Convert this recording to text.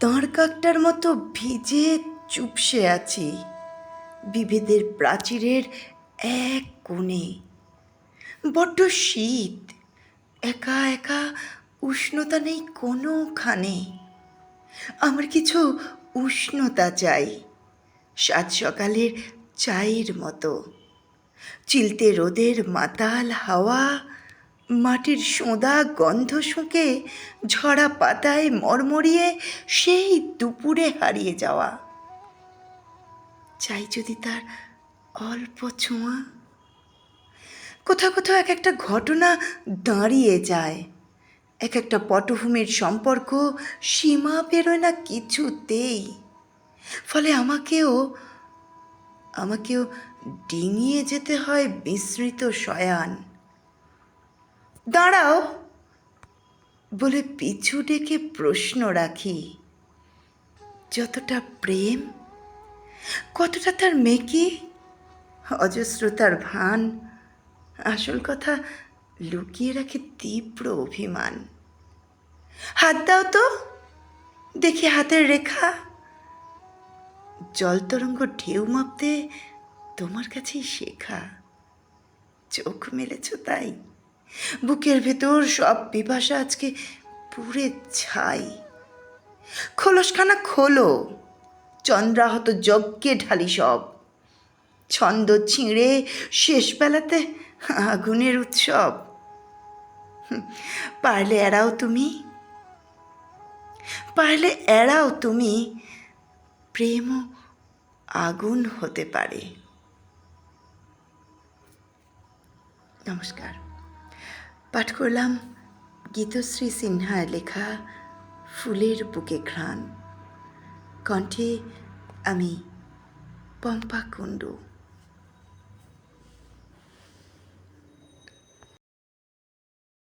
দাঁড় কাকটার মতো ভিজে চুপসে আছি, বিভেদের প্রাচীরের এক কোণে। বড্ড শীত, একা একা উষ্ণতা নেই কোনোখানে। আমার কিছু উষ্ণতা চাই, সাত সকালের চায়ের মতো। চিলতে রোদের মাতাল হাওয়া মাটির সোঁদা গন্ধ শুঁকে ঝরা পাতায় মরমরিয়ে সেই দুপুরে হারিয়ে যাওয়া। চাই যদি তার অল্প ছোঁয়া। কোথাও কোথাও এক একটা ঘটনা দাঁড়িয়ে যায়। এক একটা পটভূমির সম্পর্ক সীমা পেরোয় না কিছুতেই। ফলে আমাকেও আমাকেও ডিঙিয়ে যেতে হয় বিস্মৃত শয়ান। দাঁড়াও। বলে পিছু ডেকে প্রশ্ন রাখি, যতটা প্রেম, কতটা তার মেকি? অজস্রতার ভান, আসল কথা লুকিয়ে রাখে তীব্র অভিমান। হাত দাও তো, দেখি হাতের রেখা। জলতরঙ্গ ঢেউ মাপতে তোমার কাছেই শেখা। চোখ মেলেছ তাই। বুকের ভেতর সব পিপাসা আজকে পুরে ছাই। খোলসখানা খোলো, চন্দ্রাহত যজ্ঞে ঢালি সব। ছন্দ ছিঁড়ে শেষ বেলাতে আগুনের উৎসব। পারলে এড়াও তুমি। পারলে এড়াও তুমি প্রেমও আগুন হতে পারে। নমস্কার। পাঠ করলাম গীতশ্রী সিনহার লেখা ফুলের বুকে ঘ্রাণ। কণ্ঠে আমি পম্পা কুণ্ডু।